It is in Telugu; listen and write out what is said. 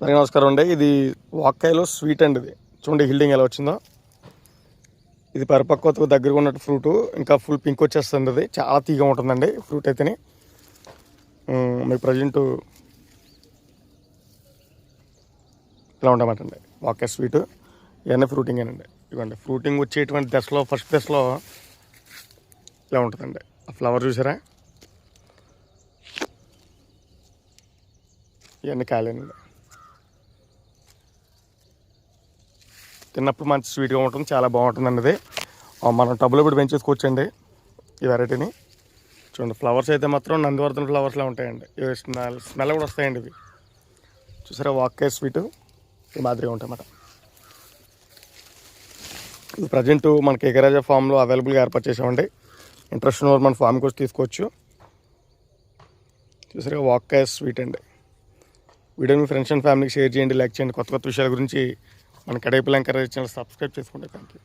అందరికీ నమస్కారం అండి. ఇది వాక్కాయలో స్వీట్ అండి ఇది. చూడండి హిల్డింగ్ ఎలా వచ్చిందో. ఇది పరిపక్వతకు దగ్గరగా ఉన్నట్టు ఫ్రూట్. ఇంకా ఫుల్ పింక్ వచ్చేస్తుంది అది చాలా తీగ ఉంటుందండి ఫ్రూట్ అయితేనే. మీకు ప్రజెంట్ ఇలా ఉండమాట అండి. వాక్కాయ స్వీట్. ఇవన్నీ ఫ్రూటింగ్ అండి. ఇవ్వండి ఫ్రూటింగ్ వచ్చేటువంటి దశలో ఫస్ట్ దశలో ఇలా ఉంటుందండి. ఆ ఫ్లవర్ చూసారా? ఇవన్నీ కాలేనండి తిన్నప్పుడు మంచి స్వీట్గా ఉంటుంది చాలా బాగుంటుంది అన్నది మనం టబ్బులో కూడా పెంచేసుకోవచ్చండి ఈ వెరైటీని. చూడండి ఫ్లవర్స్ అయితే మాత్రం నందివర్ధన ఫ్లవర్స్లా ఉంటాయండి. ఇవి స్మెల్ స్మెల్ కూడా వస్తాయండి ఇవి. చూసారా వాక్కే స్వీట్ ఈ మాదిరిగా ఉంటాయి అన్నమాట ఇది ప్రజెంట్ మనకి ఎగరాజా ఫామ్లో అవైలబుల్గా ఏర్పాటు చేసామండి ఇంట్రెస్ట్ ఉన్న మన ఫామ్కి వచ్చి తీసుకోవచ్చు. చూసారా వాక్కే స్వీట్ అండి. వీడియో మీ ఫ్రెండ్స్ అండ్ ఫ్యామిలీకి షేర్ చేయండి లైక్ చేయండి. కొత్త కొత్త విషయాల గురించి మన కడైపుల్ ఛానల్ సబ్స్క్రైబ్ చేసుకోండి. Thank you